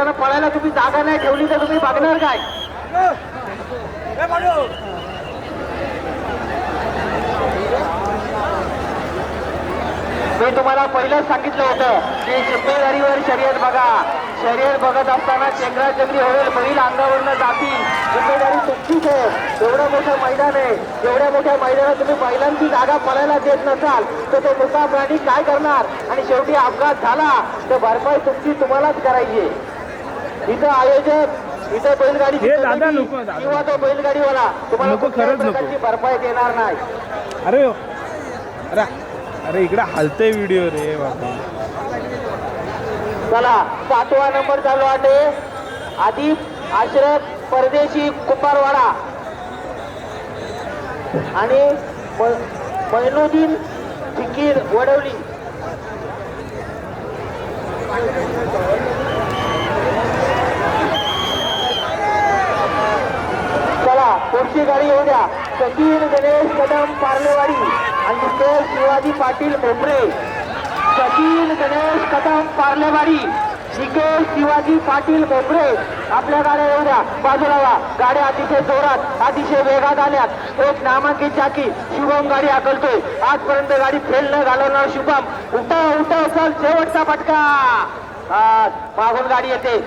बैलांना पळायला तुम्ही जागा नाही ठेवली तर तुम्ही बघणार काय? मी तुम्हाला पहिलंच सांगितलं होतं की जिम्मेदारीवर शर्यत बघा. शर्यत बघत असताना चेंगरा चेंगरी होईल बैल अंगावरनं जातील. जिम्मेदारी तुमचीच आहे. एवढं मोठं मैदान आहे एवढ्या मोठ्या मैदानात तुम्ही बैलांची जागा पळायला देत नसाल तर तो मोठा प्राणी काय करणार? आणि शेवटी अपघात झाला तर भरपाई तुमची तुम्हालाच करायची आहे. इथं आयोजक इथं बैलगाडी. किंवा तो बैलगाडीवाला तुम्हाला. प्रकारची भरपाई देणार नाही अरे अरे अरे इकडे हालतंय व्हिडिओ रे बाबा चला सातवा नंबर चालू आहे आदिप आश्रफ परदेशी कुंभारवाडा आणि म- मैनुद्दीन फिकीर वडवली चला पुढची गाडी येऊ द्या. सचिन गणेश कदम पार्लेवाडी आणि ते शिवाजी पाटील भोपरे सचिन गणेश कदम पार्लेवाडी निकेश शिवाजी पाटील भोपरे आपल्या गाड्या येऊ द्या. बाजूला वा गाड्या अतिशय जोरात अतिशय वेगात आल्यात. एक नामांकित चाकी शुभम गाडी आकलतोय आजपर्यंत गाडी फेल न घालवणार शुभम. उठव उठव चल शेवटचा फटका. मागून गाडी येते.